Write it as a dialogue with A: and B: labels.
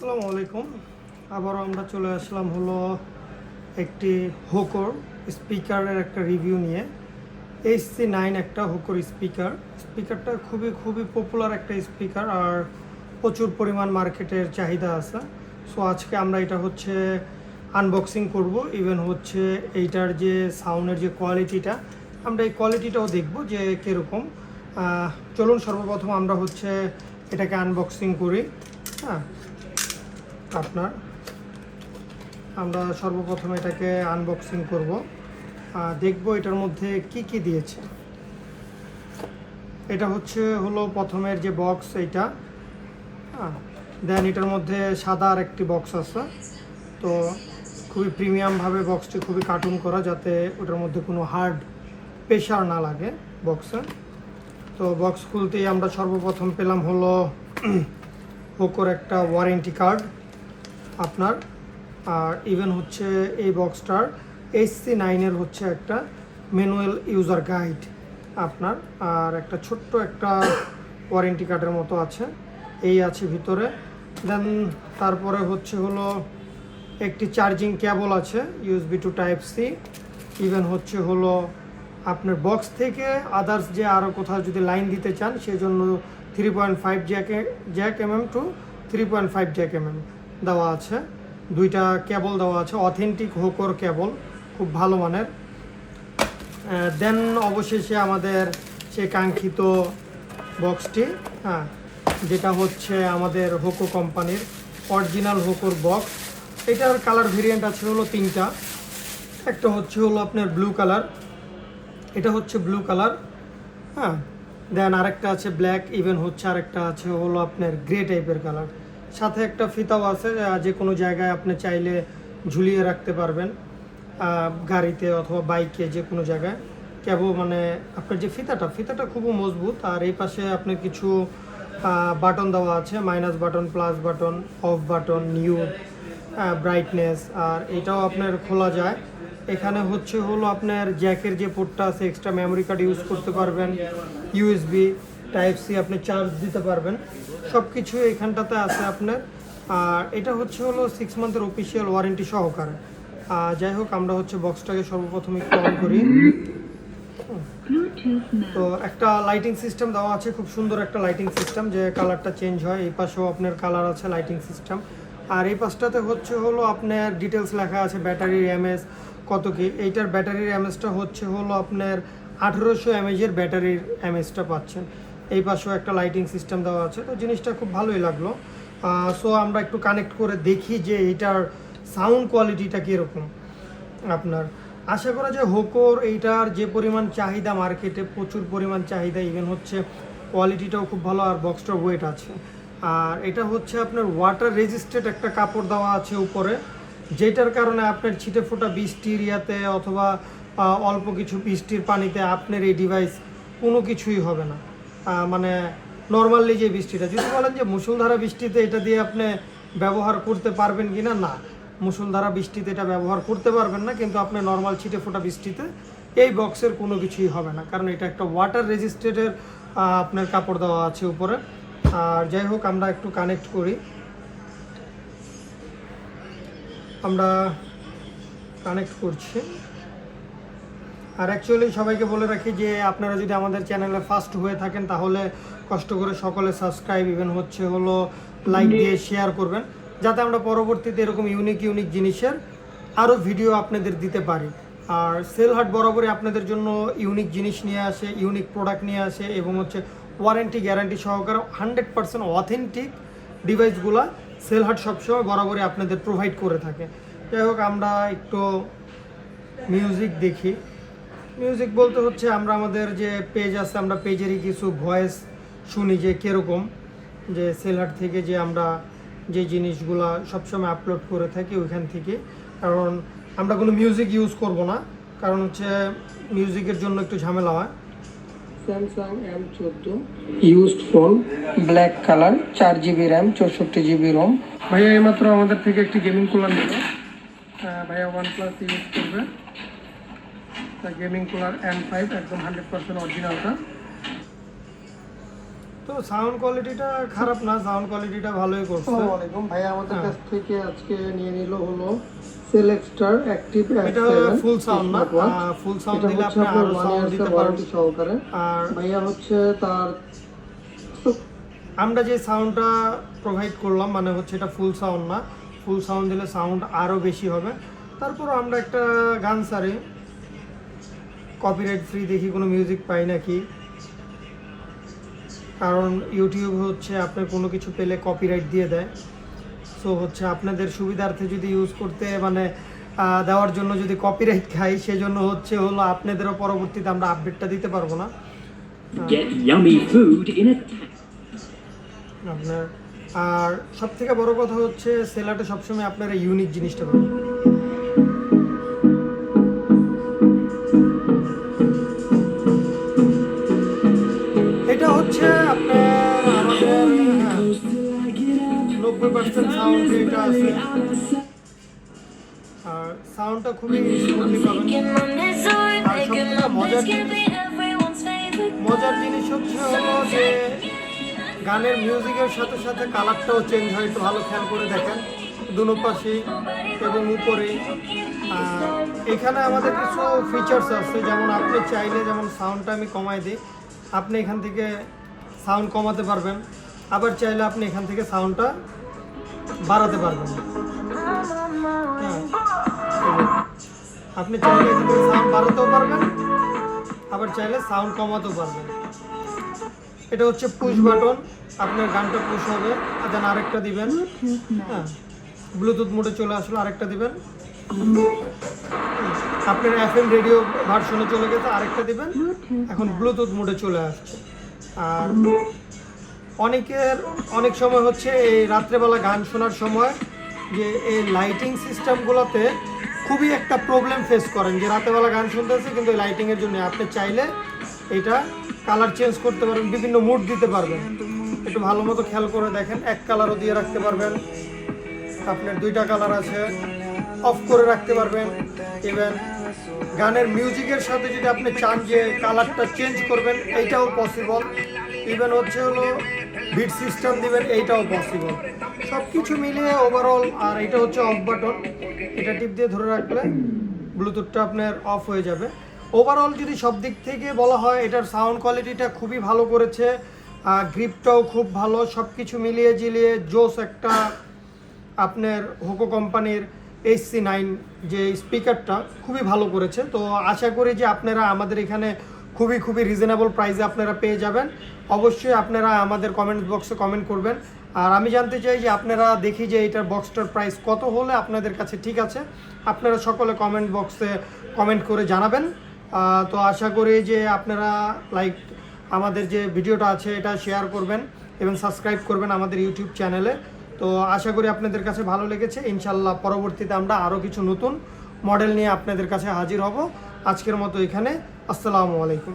A: আসসালামু আলাইকুম। আবারও আমরা চলে আসলাম হলো একটি হোকর স্পিকারের একটা রিভিউ নিয়ে। এইচ সি নাইন একটা হোকর স্পিকার। স্পিকারটা খুবই খুবই পপুলার একটা স্পিকার আর প্রচুর পরিমাণ মার্কেটের চাহিদা আছে। সো আজকে আমরা এটা হচ্ছে আনবক্সিং করব। ইভেন হচ্ছে এইটার যে সাউন্ডের যে কোয়ালিটিটা আমরা এই কোয়ালিটিটাও দেখব যে কীরকম। চলুন সর্বপ্রথম আমরা হচ্ছে এটাকে আনবক্সিং করি। হ্যাঁ আপনার। আমরা সর্বপ্রথম এটাকে আনবক্সিং করব। দেখব এটার মধ্যে কি কি দিয়েছে। এটা হচ্ছে, হলো প্রথমের যে বক্স এইটা। দেন এটার মধ্যে সাদা আর একটি বক্স আছে। তো খুবই প্রিমিয়ামভাবে বক্সটি খুবই কার্টুন করা, যাতে ওটার মধ্যে কোনো হার্ড প্রেশার না লাগে বক্সে তো বক্স খুলতেই আমরা সর্বপ্রথম পেলাম হলো পোকোর একটা ওয়ারেন্টি কার্ড আপনার, আর ইভেন হচ্ছে এই বক্সটার এইচ সি নাইনের হচ্ছে একটা ম্যানুয়াল ইউজার গাইড আপনার, আর একটা ছোট্ট একটা ওয়ারেন্টি কার্ডের মতো আছে, এই আছে ভিতরে। দেন তারপরে হচ্ছে হলো একটি চার্জিং কেবল আছে USB to type C even হচ্ছে হলো আপনার বক্স থেকে আদার্স যে আরও কোথাও যদি লাইন দিতে চান, সেজন্য three point five জ্যাকে jack mm to three point five jack mm দেওয়া আছে। দুইটা কেবল দেওয়া আছে অথেন্টিক হোকর কেবল, খুব ভালো মানের। দেন অবশেষে আমাদের সে কাঙ্ক্ষিত বক্সটি হ্যাঁ যেটা হচ্ছে আমাদের হোকো কোম্পানির অরিজিনাল হোকোর বক্স এটার কালার ভেরিয়েন্ট আছে হলো তিনটা। একটা হচ্ছে হলো আপনার ব্লু কালার এটা হচ্ছে ব্লু কালার হ্যাঁ দেন আরেকটা আছে ব্ল্যাক ইভেন হচ্ছে আরেকটা আছে হলো আপনার গ্রে টাইপের কালার সাথে একটা ফিতাও আছে যে কোনো জায়গায় আপনি চাইলে ঝুলিয়ে রাখতে পারবেন গাড়িতে অথবা বাইকে যে কোনো জায়গায়। কেবল মানে আপনার যে ফিতাটা ফিতাটা খুবই মজবুত, আর এই পাশে আপনার কিছু বাটন দেওয়া আছে, minus button, plus button, off button, new brightness, আর এটাও আপনার খোলা যায়। এখানে হচ্ছে হলো আপনার জ্যাকের যে পোর্টটা আছে, এক্সট্রা মেমোরি কার্ড ইউজ করতে পারবেন, ইউএসবি টাইপ সি আপনি চার্জ দিতে পারবেন। সব কিছু এখানটাতে আছে আপনার। আর এটা হচ্ছে হলো সিক্স মান্থের অফিসিয়াল ওয়ারেন্টি সহকারে। যাই হোক, আমরা হচ্ছে বক্সটাকে সর্বপ্রথম একটু অন করি। তো একটা লাইটিং সিস্টেম দেওয়া আছে, খুব সুন্দর একটা লাইটিং সিস্টেম যে কালারটা চেঞ্জ হয়, এই পাশেও আপনার কালার আছে লাইটিং সিস্টেম আর এই পাশটাতে হচ্ছে হলো আপনার ডিটেলস লেখা আছে ব্যাটারির এমএস কত কি। এইটার ব্যাটারির এমএসটা হচ্ছে হলো আপনার আঠেরোশো এমএজের ব্যাটারির এমএসটা পাচ্ছেন। এই পাশেও একটা লাইটিং সিস্টেম দেওয়া আছে। তো জিনিসটা খুব ভালোই লাগল। সো আমরা একটু কানেক্ট করে দেখি যে এইটার সাউন্ড কোয়ালিটিটা কীরকম আপনার। আশা করা যায় হোকোর এইটার যে পরিমাণ চাহিদা মার্কেটে প্রচুর পরিমাণ চাহিদা ইভেন হচ্ছে কোয়ালিটিটাও খুব ভালো আর বক্সটার ওয়েট আছে। আর এটা হচ্ছে আপনার ওয়াটার রেজিস্টেড একটা কাপড় দেওয়া আছে উপরে, যেটার কারণে আপনার ছিটে ফোটা বৃষ্টির ইয়াতে অথবা অল্প কিছু বৃষ্টির পানিতে আপনার এই ডিভাইস কোনো কিছুই হবে না। মানে নর্মালি যে বৃষ্টিটা, যদি বলেন যে মুসুলধারা বৃষ্টিতে এটা দিয়ে আপনি ব্যবহার করতে পারবেন কিনা, না। না মুসুলধারা বৃষ্টিতে এটা ব্যবহার করতে পারবেন না, কিন্তু আপনি নর্মাল ছিটে ফোটা বৃষ্টিতে এই বক্সের কোনো কিছুই হবে না। কারণ এটা একটা ওয়াটার রেজিস্টেডের আপনার কাপড় দেওয়া আছে উপরে। আর যাই হোক, আমরা একটু কানেক্ট করি। আমরা কানেক্ট করছি। আর অ্যাকচুয়ালি সবাইকে বলে রাখি যে আপনারা যদি আমাদের চ্যানেলে ফার্স্ট হয়ে থাকেন, তাহলে কষ্ট করে সকলে সাবস্ক্রাইব ইভেন হচ্ছে হলো লাইক দিয়ে শেয়ার করবেন, যাতে আমরা পরবর্তীতে এরকম ইউনিক ইউনিক জিনিসের আরও ভিডিও আপনাদের দিতে পারি। আর সেল হাট বরাবরই আপনাদের জন্য ইউনিক জিনিস নিয়ে আসে ইউনিক প্রোডাক্ট নিয়ে আসে, এবং হচ্ছে ওয়ারেন্টি গ্যারান্টি সহকারে হান্ড্রেড পার্সেন্ট অথেন্টিক ডিভাইসগুলো সেল হাট সবসময় বরাবরই আপনাদের প্রোভাইড করে থাকে। যাই হোক, আমরা একটু মিউজিক দেখি। মিউজিক বলতে হচ্ছে আমরা আমাদের যে পেজ আছে আমরা পেজেরই কিছু ভয়েস শুনি যে কীরকম যে সেলহাট থেকে যে আমরা যে জিনিসগুলা সবসময় আপলোড করে থাকি ওইখান থেকে। কারণ আমরা কোনো মিউজিক ইউজ করব না কারণ হচ্ছে মিউজিকের জন্য একটু ঝামেলা হয়। স্যামসাং এম চোদ্দ ইউজড ফোন ব্ল্যাক কালার চার জিবি র্যাম চৌষট্টি জিবি রোম ভাইয়া এইমাত্র আমাদের থেকে একটি গেমিং কুলার নিল। ভাইয়া ওয়ান প্লাস ইউজ করবে। গেমিং কুলার এন ফাইভ একদম হান্ড্রেড পার্সেন্ট অরিজিনালটা তো সাউন্ড কোয়ালিটিটা খারাপ না সাউন্ড কোয়ালিটিটা ভালোই করছে।
B: আসসালামু আলাইকুম। ভাইয়া আমাদের
A: হ্যাঁ।
B: কাছ থেকে আজকে নিয়ে নিল হলো সেলেক্টর অ্যাক্টিভ
A: এটা ফুল সাউন্ড না। ফুল সাউন্ড দিলে আপনি
B: আরও
A: সাউন্ড দিতে পারবেন।
B: সহকারে।
A: আর
B: ভাইয়া হচ্ছে তার
A: আমরা যে সাউন্ডটা প্রোভাইড করলাম মানে হচ্ছে এটা ফুল সাউন্ড না ফুল সাউন্ড দিলে সাউন্ড আরও বেশি হবে। তারপর আমরা একটা গান সারি। কপিরাইট ফ্রি দেখি কোনো মিউজিক পাই নাকি? কারণ ইউটিউব হচ্ছে আপনার কোনো কিছু পেলে কপিরাইট দিয়ে দেয়। সো হচ্ছে আপনাদের সুবিধার্থে যদি ইউজ করতে মানে দেওয়ার জন্য যদি কপিরাইট খাই সেজন্য হচ্ছে হলো আপনাদেরও পরবর্তীতে আমরা আপডেটটা দিতে পারব না। আপনার আর সব থেকে বড় কথা হচ্ছে সেলাটে সবসময় আপনারা ইউনিক জিনিসটা পাবেন। হচ্ছে আপনার আমাদের নব্বই পার্সেন্ট সাউন্ড এটা আছে আর সাউন্ডটা খুবই স্মুথলি পাবেন আর সবথেকে মজার মজার জিনিস হচ্ছে হলো যে গানের মিউজিকের সাথে সাথে কালারটাও চেঞ্জ হয় একটু ভালো খেয়াল করে দেখেন দুনো পাশে এবং উপরে এখানে আমাদের কিছু ফিচার্স আছে, যেমন আপনি চাইলে যেমন সাউন্ডটা আমি কমাই দিই, আপনি এখান থেকে সাউন্ড কমাতে পারবেন। আবার চাইলে আপনি এখান থেকে সাউন্ডটা বাড়াতে পারবেন। হ্যাঁ। আপনি চাইলে এখান থেকে সাউন্ড বাড়াতেও পারবেন, আবার চাইলে সাউন্ড কমাতেও পারবেন। এটা হচ্ছে পুশ বাটন আপনার গানটা পুশ হবে। আর দেন আরেকটা দিবেন। হ্যাঁ। ব্লুটুথ মোডে চলে আসলো, আরেকটা দিবেন। আপনার এফএম রেডিও ভার্সনে চলে গেছে, আরেকটা দিবেন। এখন ব্লুটুথ মোডে চলে আসছে। আর অনেকের, অনেক সময় হচ্ছে এই রাত্রেবেলা গান শোনার সময় যে এই লাইটিং সিস্টেমগুলোতে খুবই একটা প্রবলেম ফেস করেন যে রাতেবেলা গান শুনতেছে কিন্তু লাইটিংয়ের জন্য আপনি চাইলে এটা কালার চেঞ্জ করতে পারবেন, বিভিন্ন মুড দিতে পারবেন। একটু ভালো মতো খেয়াল করে দেখেন, এক কালারও দিয়ে রাখতে পারবেন। আপনার দুইটা কালার আছে অফ করে রাখতে পারবেন। ইভেন গানের মিউজিকের সাথে যদি আপনি চান যে কালারটা চেঞ্জ করবেন, এইটাও পসিবল ইভেন হচ্ছে হলো বিট সিস্টেম দিবেন, এইটাও পসিবল সব কিছু মিলিয়ে ওভারঅল আর এটা হচ্ছে অফ বাটন এটা টিপ দিয়ে ধরে রাখলে ব্লুটুথটা আপনার অফ হয়ে যাবে। ওভারঅল যদি সব দিক থেকে বলা হয়, এটার সাউন্ড কোয়ালিটিটা খুবই ভালো করেছে। গ্রিপটাও খুব ভালো। সব কিছু মিলিয়ে জিলিয়ে জোস একটা আপনার হোকো কোম্পানির এইচ সি নাইন যে স্পিকারটা খুবই ভালো করেছে। তো আশা করি যে আপনারা আমাদের এখানে খুবই খুবই রিজনেবল প্রাইসে আপনারা পেয়ে যাবেন। অবশ্যই আপনারা আমাদের কমেন্ট বক্সে কমেন্ট করবেন। আর আমি জানতে চাই যে আপনারা দেখি যে এটার বক্সটার প্রাইস কত হলে আপনাদের কাছে ঠিক আছে? আপনারা সকলে কমেন্ট বক্সে কমেন্ট করে জানাবেন। তো আশা করি যে আপনারা লাইক আমাদের যে ভিডিওটা আছে, এটা শেয়ার করবেন এবং সাবস্ক্রাইব করবেন আমাদের ইউটিউব চ্যানেলে তো আশা করি আপনাদের কাছে ভালো লেগেছে। ইনশাল্লাহ পরবর্তীতে আমরা আরও কিছু নতুন মডেল নিয়ে আপনাদের কাছে হাজির হব। আজকের মতো এখানে। আসসালামু আলাইকুম।